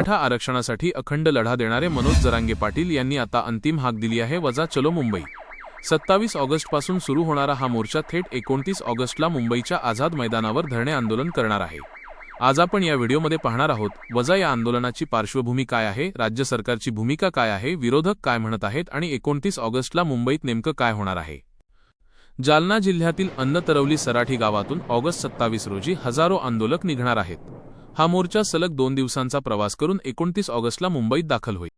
मराठा आरक्षणासाठी अखंड लढा देणारे मनोज जरांगे पाटील यांनी आता अंतिम हाक दिली आहे. वजा चलो मुंबई. सत्तावीस ऑगस्टपासून सुरू होणारा हा मोर्चा थेट एकोणतीस ऑगस्टला मुंबईच्या आझाद मैदानावर धरणे आंदोलन करणार आहे. आज आपण या व्हिडिओमध्ये पाहणार आहोत वजा या आंदोलनाची पार्श्वभूमी काय आहे राज्य सरकारची भूमिका काय आहे विरोधक काय म्हणत आहेत आणि एकोणतीस ऑगस्टला मुंबईत नेमकं काय होणार आहे. जालना जिल्ह्यातील अन्नतरवली सराठी गावातून ऑगस्ट सत्तावीस रोजी हजारो आंदोलक निघणार आहेत. हा मोर्चा सलग दोन दिवसांचा प्रवास करून एकोणतीस ऑगस्टला मुंबईत दाखल होईल.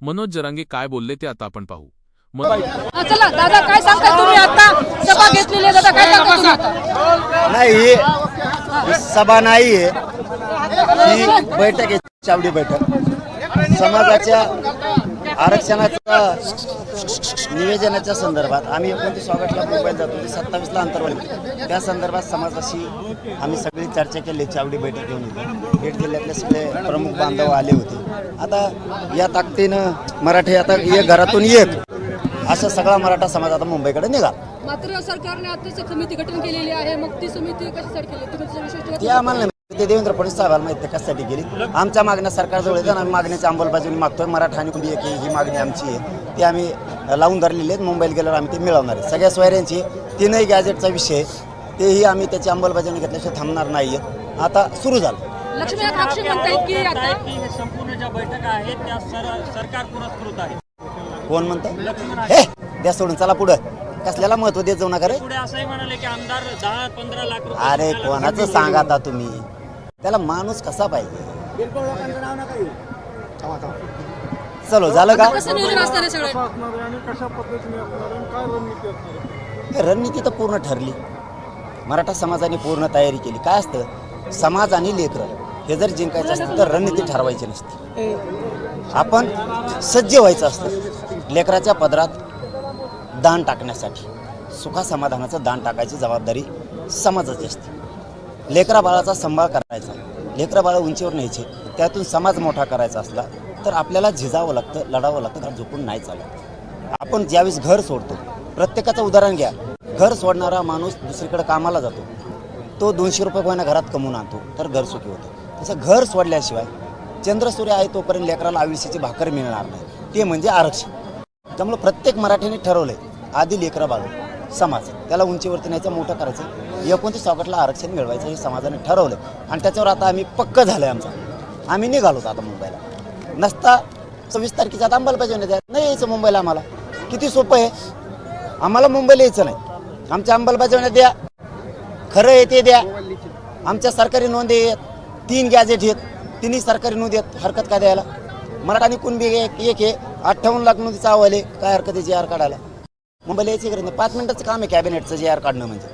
मनोज जरांगे काय बोलले ते आता आपण पाहू. मन- चला दादा काय सांगताय तुम्ही आता? सभा घेतलेली आहे दादा काय सांगताय तुम्ही आता? नाही सभा नाही आहे. ही बैठक आहे चावडी बैठक. समाजाच्या आरक्षणाच्या नियोजनाच्या संदर्भात आम्ही एकोणतीस ऑगस्टला मुंबईत जातो. सत्तावीसला अंतर्वाली त्या संदर्भात समाजाशी आम्ही सगळी चर्चा केली. चावडी बैठक घेऊन बीड जिल्ह्यातले सगळे प्रमुख बांधव आले होते. आता या ताकदीनं मराठी आता एक घरातून एक असा सगळा मराठा समाज आता मुंबईकडे निघाला. मात्र सरकारने आताच समिती गठन केलेली आहे. मग ती समिती कशासाठी केली? ते आम्हाला. ते देवेंद्र फडणवीस साहेबांना माहिती आहे कशासाठी गेली. आमच्या मागण्या सरकारजवळ येतात आम्ही मागण्याची अंमलबजावणी मागतोय. मराठा आणि कुंडी एक ही ही मागणी आमची आहे. ती आम्ही लावून धरलेली आहेत. मुंबईला गेल्यावर आम्ही ते मिळवणार आहे. सगळ्या सोयऱ्यांची तीनही गॅजेटचा विषय. तेही आम्ही त्याची अंमलबजावणी घेतल्याशिवाय थांबणार नाही आता सुरू झालं. लक्ष्मी आक्षी म्हणतायत की आता आहे की हे संपूर्ण ज्या बैठका आहेत त्या सर सरकार पुरस्कृत आहे. कोण म्हणतं हे द्या सोडून चला पुढं. कसल्याला महत्त्व देत जाऊ नका रे? पुढे असंही म्हणाले की आमदार दहा पंधरा लाख रुपये अरे कोणाचं सांगा आता तुम्ही? त्याला माणूस कसा पाहिजे? चलो झालं का? हे रणनीती तर पूर्ण ठरली. मराठा समाजाने पूर्ण तयारी केली. काय असतं? समाज आणि लेकरं. हे जर जिंकायचं असतं तर रणनीती ठरवायची नसते. आपण सज्ज व्हायचं असतं. लेकराच्या पदरात दान टाकण्यासाठी. सुखा समाधानाचं दान टाकायची जबाबदारी समाजाची असते. लेकरा बाळाचा सांभाळ करायचा लेकरा बाळा उंचीवर न्यायचे त्यातून समाज मोठा करायचा असला तर आपल्याला झिजावं लागतं लढावं लागतं कारण झोपून नाही चालत. आपण ज्यावेळेस घर सोडतो प्रत्येकाचं उदाहरण घ्या. घर सोडणारा माणूस दुसरीकडे कामाला जातो. तो दोनशे रुपये महिना घरात कमवून आणतो तर घर सुखी होतं. तसं घर सोडल्याशिवाय चंद्रसूर्य आहे तोपर्यंत लेकराला आयुष्याची भाकर मिळणार नाही. ते म्हणजे आरक्षण. त्यामुळे प्रत्येक मराठीने ठरवलंय आधी लेकरं बाळू समाज. त्याला उंचीवरती न्यायचं मोठं करायचं. एकोणतीस ऑगस्टला आरक्षण मिळवायचं हे समाजाने ठरवलं आणि त्याच्यावर आता आम्ही पक्क झालं आहे आमचं. आम्ही निघालोच आता मुंबईला. नसता सव्वीस तारखेच्या आता अंमलबजावणी द्या नाही यायचं मुंबईला आम्हाला. किती सोपं आहे? आम्हाला मुंबईला यायचं नाही. आमच्या अंमलबजावण्या द्या. खरं आहे ते द्या. आमच्या सरकारी नोंदी आहेत. तीन गॅजेट आहेत. तिन्ही सरकारी नोंदी आहेत. हरकत काय द्यायला? मराठा कुणबी एक एक आहे. अठ्ठावन्न लाख नोंदीचा चावले काय हरकत आहे? जे आर काढायला मुंबईला यायची गरज नाही? पाच मिनिटाचं काम आहे कॅबिनेटचं जे आर काढणं म्हणजे.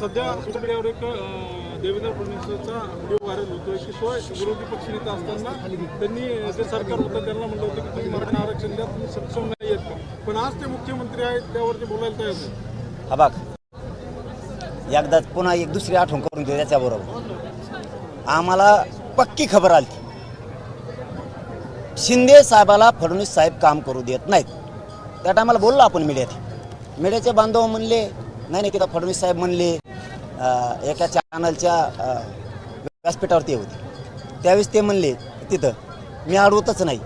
सध्या सोशल मीडियावर एक देवेंद्र फडणवीसचा व्हिडिओ व्हायरल होतोय की तो विरोधी पक्षनेता असताना त्यांनी जे सरकार होतं त्यांना म्हटलं होतं की तुम्ही मराठा आरक्षण द्या तुम्ही सक्षम नाही आहेत. पण आज ते मुख्यमंत्री आहेत त्यावरती बोलायला तयार नाही हा बघ. एकदा पुन्हा एक दुसरी आठवण करून दे त्याच्याबरोबर. आम्हाला पक्की खबर आली. शिंदे साहेबाला फडणवीस साहेब काम करू देत नाहीत. त्या टायमाला बोललो आपण मीडियात. मीडियाचे बांधव म्हणले नाही नाही तिथं फडणवीस साहेब म्हणले एका चॅनलच्या व्यासपीठावरती ते होते. त्यावेळेस ते म्हणले तिथं मी अडवतच नाही.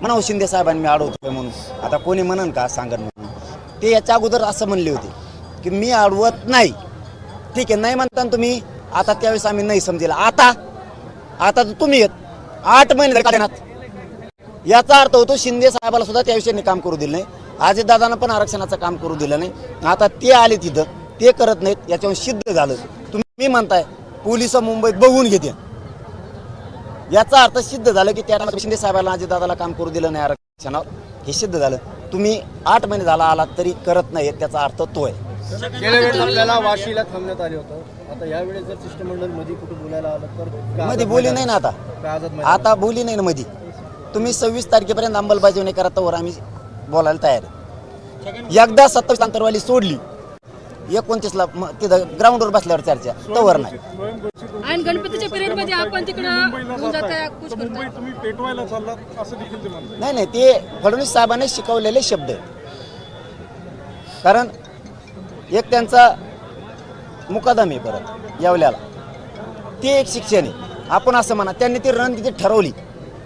म्हणावं शिंदे साहेबांनी मी अडवतोय म्हणून. आता कोणी म्हणन का सांगत म्हणून ते याच्या अगोदर असं म्हणले होते की मी अडवत नाही. ठीक आहे नाही म्हणताना तुम्ही आता त्यावेळेस आम्ही नाही समजेल. आता आता तर तुम्ही येत. आठ महिने झाले याचा अर्थ होतो शिंदे साहेबाला सुद्धा त्याविषयी काम करू दिलं नाही. अजितदादांना पण आरक्षणाचं काम करू दिलं नाही. आता ते आले तिथं ते करत नाहीत याच्यावर सिद्ध झालं. तुम्ही म्हणताय पोलीस मुंबईत बघून घेते. याचा अर्थ सिद्ध झालं की त्या शिंदे साहेबाला अजितदादाला काम करू दिलं नाही आरक्षणावर. हे सिद्ध झालं. तुम्ही आठ महिने झाला आलात तरी करत नाही त्याचा अर्थ तो आहे. गेल्या वेळेस आपल्याला वाशीला थांबण्यात आले होतं. आता यावेळेस जर शिष्टमंडळमध्ये कुठे बोलायला आलं तर का मध्ये बोली नाही ना आता? आता बोली नाही ना मध्ये तुम्ही सव्वीस तारखेपर्यंत अंमलबजावणी करा तोवर आम्ही बोलायला तयार आहे. एकदा सत्तावीस अंतरवाली सोडली एकोणतीसला तिथं ग्राउंडवर बसल्यावर चर्चा तवर नाही. आणि गणपतीच्या पिरियडमध्ये आपण तिकडं नाही नाही ते फडणवीस साहेबांनी शिकवलेले शब्द आहेत. कारण एक त्यांचा मुकादम आहे परत येवल्याला. ते एक शिक्षण आहे. आपण असं म्हणा त्यांनी ती रणनीती ठरवली.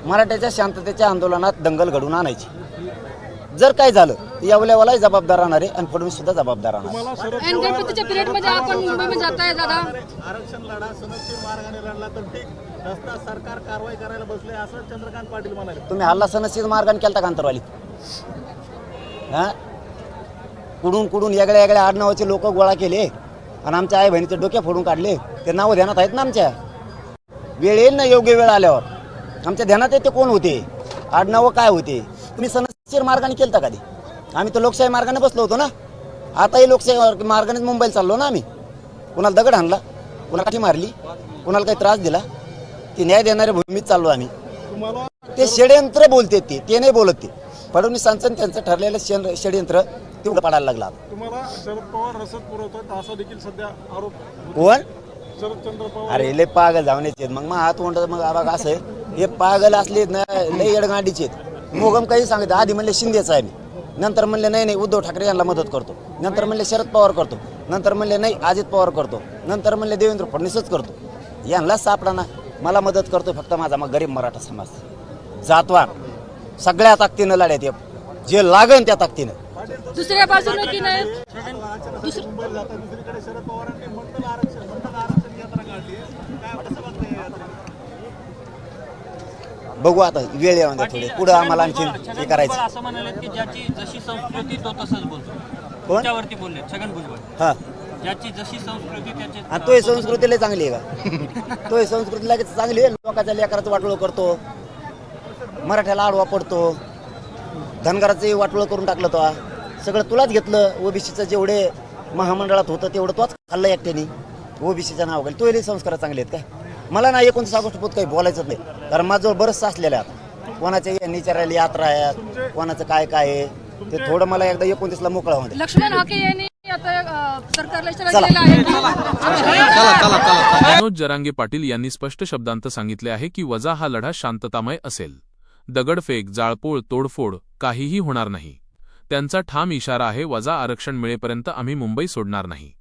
मराठ्याच्या शांततेच्या आंदोलनात दंगल घडवून आणायची. जर काय झालं तर यावल्यावालाही जबाबदार राहणार आहे आणि फडणवीस सुद्धा जबाबदार राहणार. आहे. मला शरद एन गणपतीच्या पिरियडमध्ये आपण मुंबईमध्ये जाताय दादा. आरक्षण लढा सनदशीर मार्गाने लढला तर ठीक. रस्ता सरकार कारवाई करायला बसले असं चंद्रकांत पाटील म्हणाले. तुम्ही हल्ला सनसीद मार्गाने केलता कांतरवाली हा? कुडून कुडून वेगळ्या वेगळ्या आडनावाचे लोक गोळा केले आणि आमच्या आई बहिणीचे डोके फोडून काढले. ते नावं ध्यानात आहेत ना आमच्या? वेळ येईल ना योग्य वेळ आल्यावर. आमच्या ध्यानात येते कोण होते? आडनावं काय होते? तुम्ही सनसीर मार्गाने केलता कधी आम्ही तर लोकशाही मार्गाने बसलो होतो ना. आताही लोकशाही मार्गानेच मुंबईला चाललो ना आम्ही. कुणाला दगड हाणला कुणाला काठी मारली कुणाला काही त्रास दिला ती न्याय देणाऱ्या भूमीत चाललो आम्ही. ते षडयंत्र बोलते ते ते नाही बोलत ते. फडणवीसांचं त्यांचं ठरलेलं षड- षडयंत्र ते उघडं पाडायला लागलं आता. तुम्हाला शरद पवार रसद पुरवतात असा देखील सध्या आरोप कोण? अरे लय पागल जावण्याचे आहेत मग मग हात म्हणतात मग बघ असं हे पागल असले ना लय येडगांडीचे आहेत. मोगम काही सांगितलं आधी म्हणले शिंदेचा आहे मी नंतर म्हणले नाही नाही उद्धव ठाकरे यांना मदत करतो. नंतर म्हणले शरद पवार करतो. नंतर म्हणले नाही अजित पवार करतो. नंतर म्हणले देवेंद्र फडणवीसच करतो. यांनाच सापडा ना मला मदत करतो फक्त माझा मग गरीब मराठा समाज. जातवान. सगळ्या ताकदीनं लढ्यात ये. जे लागन त्या ताकदीनं. दुसऱ्या बाजूने की नाही? दुसरीकडे शरद पवार मंडल आरक्षण मंडल आरक्षण यात्रा काढली काय कसं बघताय या यात्रा बघू आता वेळ येऊन द्या थोडी. पुढं आम्हाला आणखी हे करायचं. असं म्हणाले की ज्याची जशी संस्कृती तो तसंच बोलतो. कोण? त्याच्यावरती बोलले छगन भुजबळ. हा. ज्याची जशी संस्कृती त्याची आणि चांगली आहे का? तो ही संस्कृती लगेच चांगली आहे. लोकांच्या लेकराचं वाटोळ करतो. मराठ्याला आडवा पडतो. धनगराचंही वाटोळ करून टाकलं तो. सगळं तुलाच घेतलं. ओबीसीचं जेवढे महामंडळात होतं तेवढं तोच खाल्लं एकट्याने. ओबीसीच्या नाव घाल तो संस्कार चांगले आहेत काय मला ना एकोणतीस ऑगस्ट पोत काही बोलायचंच नाही. कारण माझ्याजवळ बरंचसं असलेलं आहे आता. कोणाच्या निचारायला यात्रा आहेत कोणाचं काय काय आहे ते थोडं मला एकदा एकोणतीसला मोकळा. लक्ष्मण हाके यांनी की मनोज जरांगे पाटील यांनी स्पष्ट शब्दांत सांगितले आहे की वजा हा लढा शांततामय असेल. दगडफेक जाळपोळ तोडफोड काहीही होणार नाही. त्यांचा ठाम इशारा आहे वजा आरक्षण मिळेपर्यंत आम्ही मुंबई सोडणार नाही.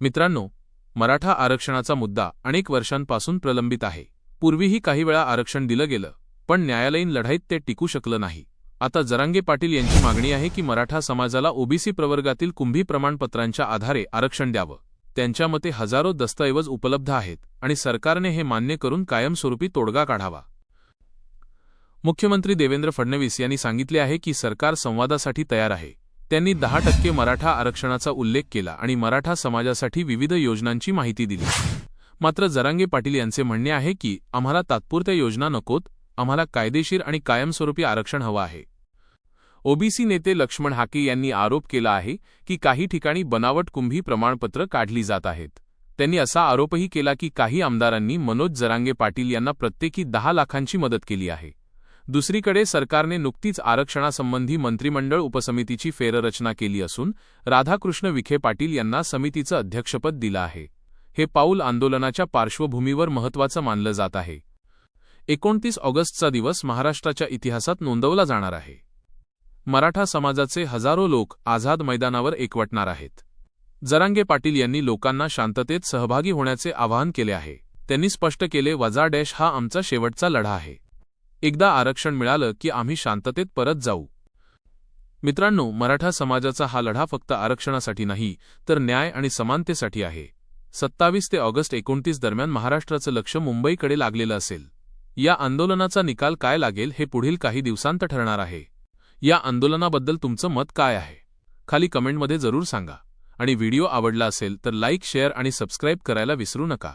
मित्रांनो मराठा आरक्षणाचा मुद्दा अनेक वर्षांपासून प्रलंबित आहे. पूर्वीही काही वेळा आरक्षण दिलं गेलं पण न्यायालयीन लढाईत ते टिकू शकलं नाही. आता जरांगे पाटील यांची मागणी आहे की मराठा समाजाला ओबीसी प्रवर्गातील कुंभी प्रमाणपत्रांच्या आधारे आरक्षण द्यावं. त्यांच्या मते हजारो दस्तऐवज उपलब्ध आहेत आणि सरकारने हे मान्य करून कायमस्वरूपी तोडगा काढावा. मुख्यमंत्री देवेंद्र फडणवीस यांनी सांगितले आहे की सरकार संवादासाठी तयार आहे. त्यांनी दहा टक्के मराठा आरक्षणाचा उल्लेख केला आणि मराठा समाजासाठी विविध योजनांची माहिती दिली. मात्र जरांगे पाटील यांचे म्हणणे आहे की आम्हाला तात्पुरत्या योजना नकोत आम्हाला कायदेशीर आणि कायमस्वरूपी आरक्षण हवं आहे. ओबीसी नेते लक्ष्मण हाके यांनी आरोप केला आहे की काही ठिकाणी बनावट कुंभी प्रमाणपत्र काढली जात आहेत. त्यांनी असा आरोपही केला की काही आमदारांनी मनोज जरांगे पाटील यांना प्रत्येकी दहा लाखांची मदत केली आहे. दुसरीकडे सरकारने नुकतीच आरक्षणासंबंधी मंत्रिमंडळ उपसमितीची फेररचना केली असून राधाकृष्ण विखे पाटील यांना समितीचं अध्यक्षपद दिलं आहे. हे पाऊल आंदोलनाच्या पार्श्वभूमीवर महत्त्वाचं मानलं जात आहे. एकोणतीस ऑगस्टचा दिवस महाराष्ट्राच्या इतिहासात नोंदवला जाणार आहे. मराठा समाजाचे हजारो लोक आझाद मैदानावर एकवटणार आहेत. जरांगे पाटील यांनी लोकांना शांततेत सहभागी होण्याचे आवाहन केले आहे. त्यांनी स्पष्ट केले वजा डॅश हा आमचा शेवटचा लढा आहे. एकदा आरक्षण मिळालं की आम्ही शांततेत परत जाऊ. मित्रांनो मराठा समाजाचा हा लढा फक्त आरक्षणासाठी नाही तर न्याय आणि समानतेसाठी आहे. सत्तावीस ते ऑगस्ट एकोणतीस दरम्यान महाराष्ट्राचं लक्ष मुंबईकडे लागलेलं असेल. या आंदोलनाचा निकाल काय लागेल हे पुढील काही दिवसांत ठरणार आहे. या आंदोलनाबद्दल तुमचं मत काय आहे? खाली कमेंटमध्ये जरूर सांगा. आणि व्हिडिओ आवडला असेल तर लाईक शेअर आणि सबस्क्राईब करायला विसरू नका.